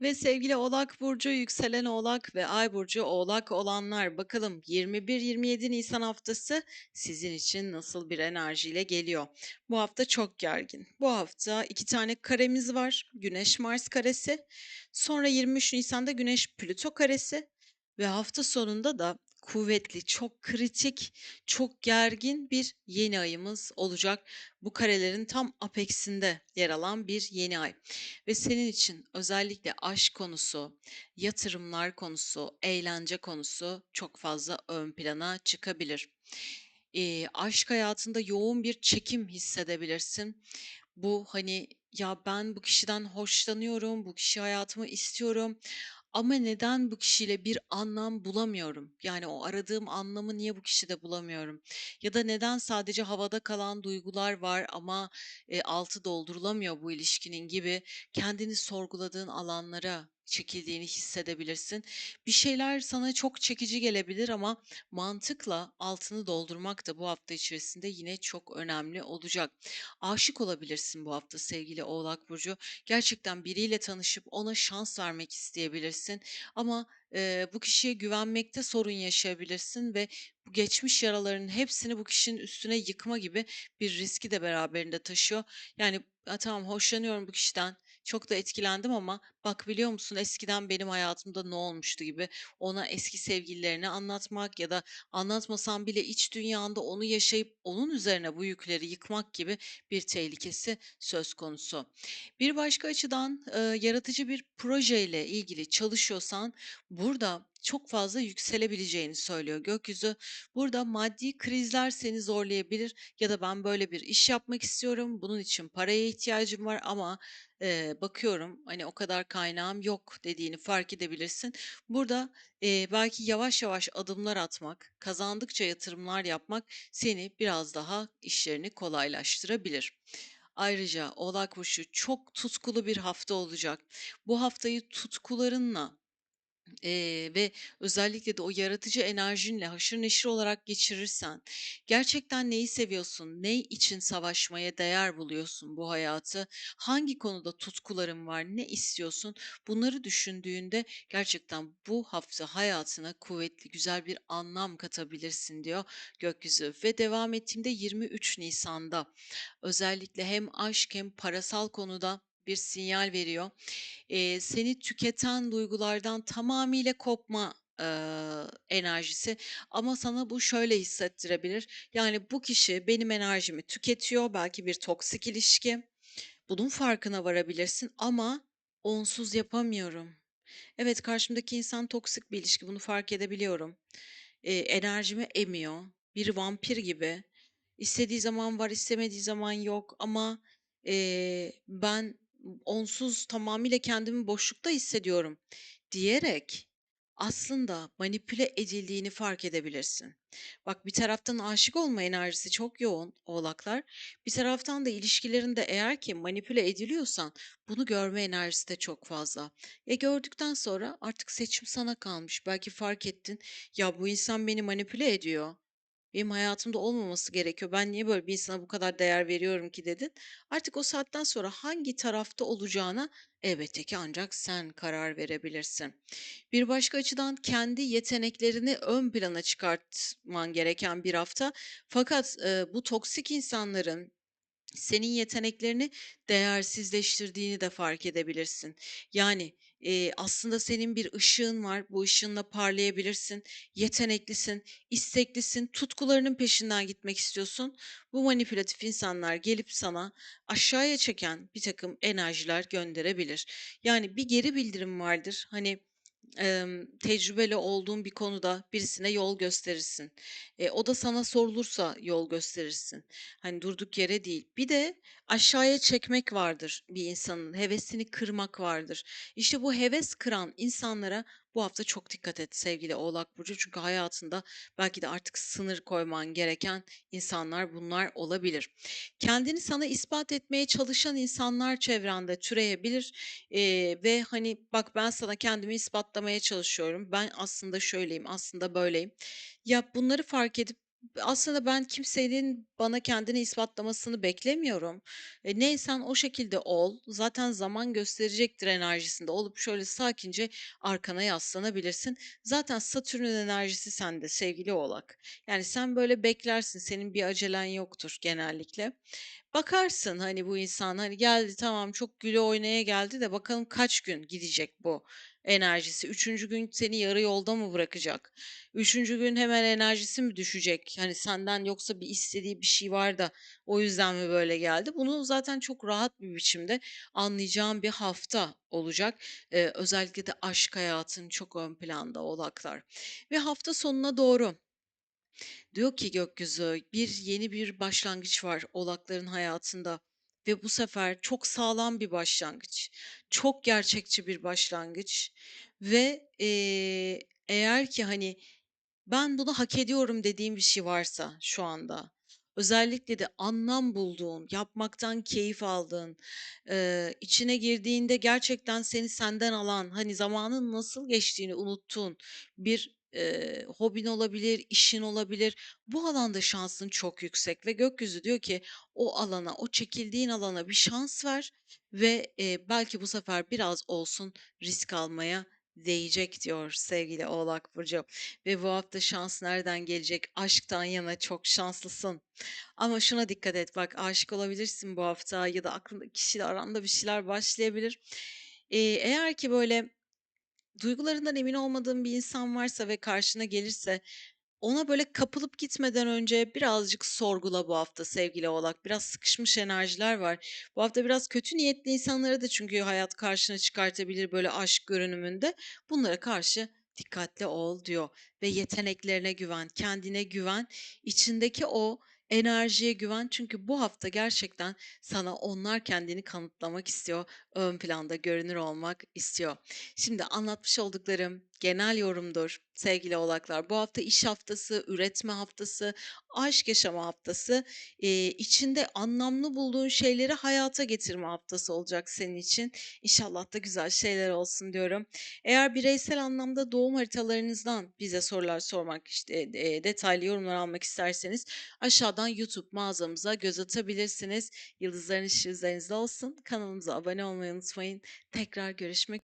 Ve sevgili Oğlak burcu, yükselen Oğlak ve Ay burcu Oğlak olanlar bakalım 21-27 Nisan haftası sizin için nasıl bir enerjiyle geliyor? Bu hafta çok gergin. Bu hafta iki tane karemiz var. Güneş Mars karesi. Sonra 23 Nisan'da Güneş Plüto karesi ve hafta sonunda da kuvvetli, çok kritik, çok gergin bir yeni ayımız olacak. Bu karelerin tam apexinde yer alan bir yeni ay. Ve senin için özellikle aşk konusu, yatırımlar konusu, eğlence konusu çok fazla ön plana çıkabilir. Eee, aşk hayatında yoğun bir çekim hissedebilirsin. Bu hani ya ben bu kişiden hoşlanıyorum, bu kişi hayatımı istiyorum ama neden bu kişiyle bir anlam bulamıyorum? Yani o aradığım anlamı niye bu kişide bulamıyorum? Ya da neden sadece havada kalan duygular var ama e, altı doldurulamıyor bu ilişkinin gibi kendini sorguladığın alanlara çekildiğini hissedebilirsin. Bir şeyler sana çok çekici gelebilir ama mantıkla altını doldurmak da bu hafta içerisinde yine çok önemli olacak. Aşık olabilirsin bu hafta sevgili Oğlak Burcu. Gerçekten biriyle tanışıp ona şans vermek isteyebilirsin ama eee, bu kişiye güvenmekte sorun yaşayabilirsin ve bu geçmiş yaraların hepsini bu kişinin üstüne yıkma gibi bir riski de beraberinde taşıyor. Yani "A, tamam hoşlanıyorum bu kişiden, çok da etkilendim ama bak biliyor musun eskiden benim hayatımda ne olmuştu gibi ona eski sevgililerini anlatmak ya da anlatmasan bile iç dünyanda onu yaşayıp onun üzerine bu yükleri yıkmak gibi bir tehlikesi söz konusu. Bir başka açıdan, eee, yaratıcı bir projeyle ilgili çalışıyorsan burada çok fazla yükselebileceğini söylüyor gökyüzü. Burada maddi krizler seni zorlayabilir ya da ben böyle bir iş yapmak istiyorum, bunun için paraya ihtiyacım var ama, eee, bakıyorum, hani, o kadar kaynağım yok dediğini fark edebilirsin. Burada, eee, belki yavaş yavaş adımlar atmak, kazandıkça yatırımlar yapmak seni biraz daha işlerini kolaylaştırabilir. Ayrıca Oğlak Burcu çok tutkulu bir hafta olacak. Bu haftayı tutkularınla Eee, ve özellikle de o yaratıcı enerjinle haşır neşir olarak geçirirsen, gerçekten neyi seviyorsun, ne için savaşmaya değer buluyorsun bu hayatı, hangi konuda tutkuların var, ne istiyorsun, bunları düşündüğünde gerçekten bu hafta hayatına kuvvetli, güzel bir anlam katabilirsin diyor gökyüzü. Ve devam ettiğimde 23 Nisan'da özellikle hem aşk hem parasal konuda bir sinyal veriyor. Eee, seni tüketen duygulardan tamamıyla kopma, eee, enerjisi ama sana bu şöyle hissettirebilir: Yani, bu kişi benim enerjimi tüketiyor, belki bir toksik ilişki. Bunun farkına varabilirsin ama onsuz yapamıyorum. Evet, karşımdaki insan toksik bir ilişki, bunu fark edebiliyorum. Eee, enerjimi emiyor, bir vampir gibi. İstediği zaman var, istemediği zaman yok ama, eee, ben onsuz tamamıyla kendimi boşlukta hissediyorum diyerek aslında manipüle edildiğini fark edebilirsin. Bak bir taraftan aşık olma enerjisi çok yoğun oğlaklar, bir taraftan da ilişkilerinde eğer ki manipüle ediliyorsan bunu görme enerjisi de çok fazla. E gördükten sonra artık seçim sana kalmış. Belki fark ettin, ya bu insan beni manipüle ediyor. Benim hayatımda olmaması gerekiyor. Ben niye böyle bir insana bu kadar değer veriyorum ki dedin. Artık o saatten sonra hangi tarafta olacağına elbette ki ancak sen karar verebilirsin. Bir başka açıdan kendi yeteneklerini ön plana çıkartman gereken bir hafta. Fakat eee, bu toksik insanların senin yeteneklerini değersizleştirdiğini de fark edebilirsin. Yani, eee, aslında senin bir ışığın var, bu ışığınla parlayabilirsin, yeteneklisin, isteklisin, tutkularının peşinden gitmek istiyorsun. Bu manipülatif insanlar gelip sana aşağıya çeken birtakım enerjiler gönderebilir. Yani bir geri bildirim vardır. Hani, Emm, tecrübeli olduğun bir konuda birisine yol gösterirsin. Eee, o da sana sorulursa yol gösterirsin. Hani, durduk yere değil. Bir de aşağıya çekmek vardır bir insanın, hevesini kırmak vardır. İşte bu heves kıran insanlara bu hafta çok dikkat et sevgili Oğlak burcu. Çünkü hayatında belki de artık sınır koyman gereken insanlar bunlar olabilir. Kendini sana ispat etmeye çalışan insanlar çevrende türeyebilir. Eee, ve, hani, "Bak, ben sana kendimi ispatlamaya çalışıyorum. Ben aslında şöyleyim, aslında böyleyim." Ya, bunları fark edip Aslında ben kimsenin bana kendini ispatlamasını beklemiyorum. E, neysen o şekilde ol. Zaten zaman gösterecektir enerjisinde olup şöyle sakince arkana yaslanabilirsin. Zaten Satürn'ün enerjisi sende sevgili Oğlak. Yani sen böyle beklersin. Senin bir acelen yoktur genellikle. Bakarsın hani bu insan hani geldi tamam çok güle oynaya geldi de bakalım kaç gün gidecek bu enerjisi. Üçüncü gün seni yarı yolda mı bırakacak? Üçüncü gün hemen enerjisi mi düşecek? Hani senden yoksa bir istediği bir şey var da o yüzden mi böyle geldi? Bunu zaten çok rahat bir biçimde anlayacağım bir hafta olacak. Ee, özellikle de aşk hayatın çok ön planda oğlaklar. Ve hafta sonuna doğru Diyor ki gökyüzü, bir yeni bir başlangıç var Oğlakların hayatında ve bu sefer çok sağlam bir başlangıç. Çok gerçekçi bir başlangıç ve eee, eğer ki hani ben bunu hak ediyorum dediğim bir şey varsa şu anda, özellikle de anlam bulduğun, yapmaktan keyif aldığın, eee, içine girdiğinde gerçekten seni senden alan, hani zamanın nasıl geçtiğini unuttuğun bir eee, hobin olabilir, işin olabilir. Bu alanda şansın çok yüksek ve gökyüzü diyor ki o alana, o çekildiğin alana bir şans ver ve eee, belki bu sefer biraz olsun risk almaya değecek diyor sevgili Oğlak Burcu. Ve bu hafta şans nereden gelecek? Aşktan yana çok şanslısın. Ama şuna dikkat et bak aşık olabilirsin bu hafta ya da aklında kişiyle aranda bir şeyler başlayabilir. Ee, eğer ki böyle duygularından emin olmadığın bir insan varsa ve karşına gelirse ona böyle kapılıp gitmeden önce birazcık sorgula bu hafta sevgili Oğlak. Biraz sıkışmış enerjiler var. Bu hafta biraz kötü niyetli insanlara da çünkü hayat karşına çıkartabilir böyle aşk görünümünde. Bunlara karşı dikkatli ol diyor ve yeteneklerine güven, kendine güven, içindeki o enerjiye güven çünkü bu hafta gerçekten sana onlar kendini kanıtlamak istiyor, ön planda görünür olmak istiyor. Şimdi anlatmış olduklarım genel yorumdur sevgili oğlaklar. Bu hafta iş haftası, üretme haftası, aşk yaşama haftası, eee, içinde anlamlı bulduğun şeyleri hayata getirme haftası olacak senin için. İnşallah da güzel şeyler olsun diyorum. Eğer bireysel anlamda doğum haritalarınızdan bize sorular sormak, işte eee, detaylı yorumlar almak isterseniz aşağıdan YouTube mağazamıza göz atabilirsiniz. Yıldızların üzerinizde olsun. Kanalımıza abone olmayı unutmayın. Tekrar görüşmek